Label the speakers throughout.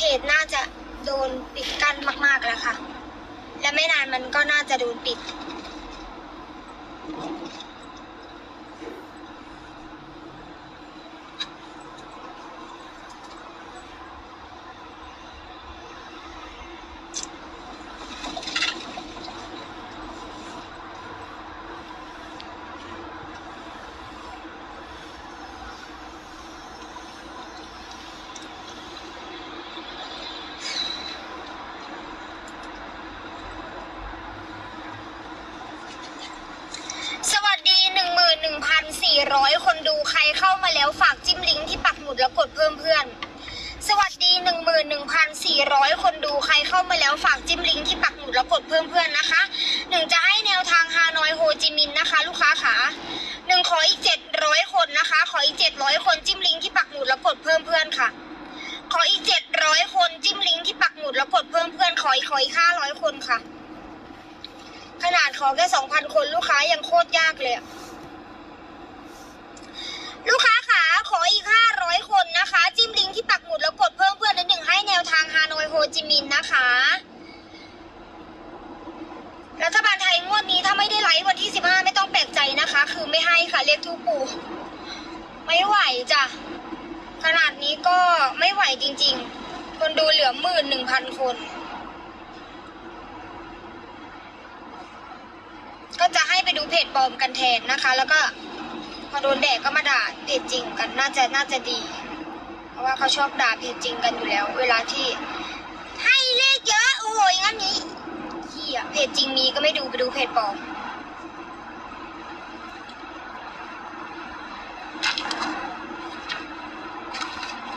Speaker 1: เพจน่าจะโดนปิดกั้นมาก ๆ แล้วค่ะ และไม่นานมันก็น่าจะโดนปิด สวัสดีหนึ่งหมื่นหนึ่งพันสี่ร้อยคนดูใคร เข้ามาแล้วฝากจิ้มลิงก์ที่ปักหมุดแล้วกดเพิ่มเพื่อน สวัสดีหนึ่งหมื่นหนึ่งพันสี่ร้อยคนดูใครเข้ามาแล้วฝากจิ้มลิงก์ที่ปักหมุดแล้วกดเพิ่มเพื่อนนะคะหนึ่งจะให้แนวทางฮานอยโฮจิมินห์นะคะ ลูกค้าขาหนึ่งขออีกเจ็ดร้อยคนนะคะ ขออีกเจ็ดร้อยคนจิ้มลิงก์ที่ปักหมุดแล้วกดเพิ่มเพื่อนค่ะ ขออีกเจ็ดร้อยคนจิ้มลิงก์ที่ปักหมุดแล้วกดเพิ่มเพื่อนขออีกขออีกห้าร้อยคนค่ะ ขนาดขอแค่สองพันคนลูกค้ายังโคตรยากเลยอะ ลูกค้าขาขออีกห้าร้อยคนนะคะ จิ้มลิงก์ที่ปักหมุดแล้วกดเพิ่มเพื่อนนิดหนึ่งให้แนวทางฮานอยโฮจิมินห์นะคะ รัฐบาลไทยงวดนี้ถ้าไม่ได้ไลฟ์วันที่สิบห้าไม่ต้องแปลกใจนะคะ คือไม่ให้ค่ะเลขทูปปู ไม่ไหวจ้ะ ขนาดนี้ก็ไม่ไหวจริงๆ คนดูเหลือหมื่นหนึ่งพันคน ก็จะให้ไปดูเพจปลอมกันแทนนะคะ แล้วก็ พอโดนแดดก็มาด่าเพจจริงกันน่าจะน่าจะดี เพราะว่าเขาชอบด่าเพจจริงกันอยู่แล้ว เวลาที่ ให้เลขเยอะโอ้ยงั้นนี้เหี้ยเพจจริงมีก็ไม่ดูไปดูเพจปลอม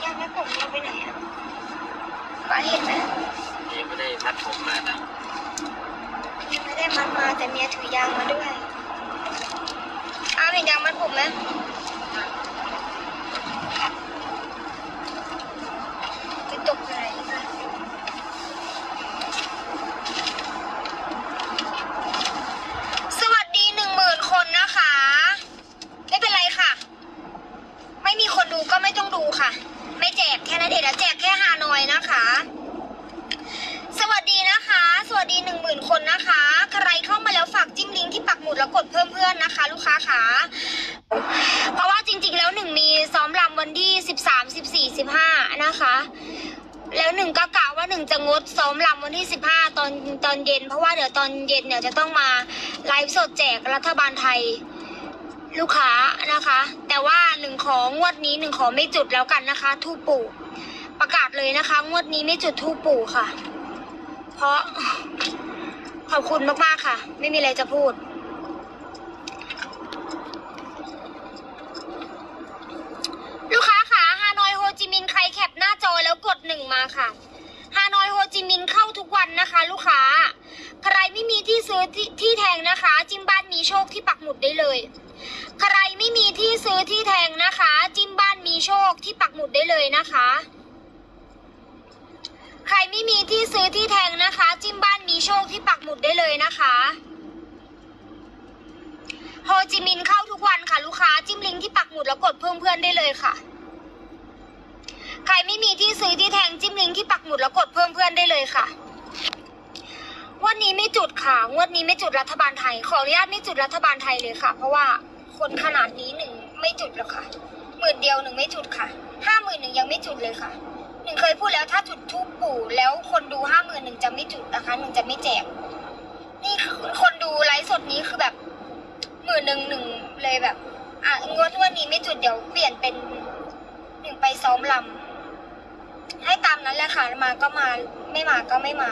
Speaker 1: ยังไม่ผมเราไปไหนอะป้าเห็นไหม
Speaker 2: ยังไม่ได้มัดผมมานะ
Speaker 1: ยังไม่ได้มัดมาแต่เมียถือยางมาด้วยอ้าว เห็นยางมัดผมไหมไปตกไหนมาสวัสดีหนึ่งหมื่นคนนะคะ ไม่เป็นไรค่ะ ไม่มีคนดูก็ไม่ต้องดูค่ะ ไม่แจกแค่นั้นเองนะแจกแค่ฮานอยนะคะ สวัสดีนะคะ สวัสดีหนึ่งหมื่นคนนะคะ ใครเข้ามาแล้วฝากจิ้มลิงก์ที่ปักหมุดแล้วกดเพิ่มเพื่อนนะคะ ลูกค้าขาเพราะว่าจริงๆแล้วหนึ่งมีซ้อมรำวันที่สิบสามสิบสี่สิบห้า นะคะ แล้วหนึ่งก็กะว่าหนึ่งจะงดซ้อมรำวันที่สิบห้าตอนตอนเย็น เพราะว่าเดี๋ยวตอนเย็นเนี่ยจะต้องมาไลฟ์สดแจกรัฐบาลไทยลูกค้านะคะ แต่ว่าหนึ่งของงวดนี้หนึ่งขอไม่จุดแล้วกันนะคะ ทูปปู่ประกาศเลยนะคะ งวดนี้ไม่จุดทูปปู่ค่ะ เพราะขอบคุณมากๆค่ะ ไม่มีอะไรจะพูด ลูกค้าค่ะฮานอยโฮจิมินห์ใครแคปหน้าจอแล้วกดหนึ่งมา ค่ะ ฮานอยโฮจิมินห์เข้าทุกวันนะคะ ลูกค้า ใครไม่มีที่ซื้อที่ที่แทงนะคะ จิ้มบ้านมีโชคที่ปักหมุดได้เลย ใครไม่มีที่ซื้อที่แทงนะคะ จิ้มบ้านมีโชคที่ปักหมุดได้เลยนะคะ ใครไม่มีที่ซื้อที่แทงนะคะ จิ้มบ้านมีโชคที่ปักหมุดได้เลยนะคะโฮจิมินห์เข้าทุกวันค่ะ ลูกค้าจิ้มลิงก์ที่ปักหมุดแล้วกดเพิ่มเพื่อนได้เลยค่ะ ใครไม่มีที่ซื้อที่แทงจิ้มลิงก์ที่ปักหมุดแล้วกดเพิ่มเพื่อนได้เลยค่ะงวันนี้ไม่จุดค่ะงวดนี้ไม่จุดรัฐบาลไทย ขออนุญาตไม่จุดรัฐบาลไทยเลยค่ะ เพราะว่าคนขนาดนี้หนึ่งไม่จุดหรอกค่ะหมื่นเดียวหนึ่งไม่จุดค่ะห้าหมื่นหนึ่งยังไม่จุดเลยค่ะหนึ่งเคยพูดแล้วถ้าจุดทูปปู่แล้วคนดูห้าหมื่นหนึ่งจะไม่จุดนะคะหนึ่งจะไม่แจก นี่คือคนดูไลฟ์สดนี้คือแบบหมื่นหนึ่งหนึ่งเลยแบบ อะงวดวันนี้ไม่จุดเดี๋ยวเปลี่ยนเป็นหนึ่งไปซ้อมลำ ให้ตามนั้นแหละค่ะมาก็มาไม่มาก็ไม่มา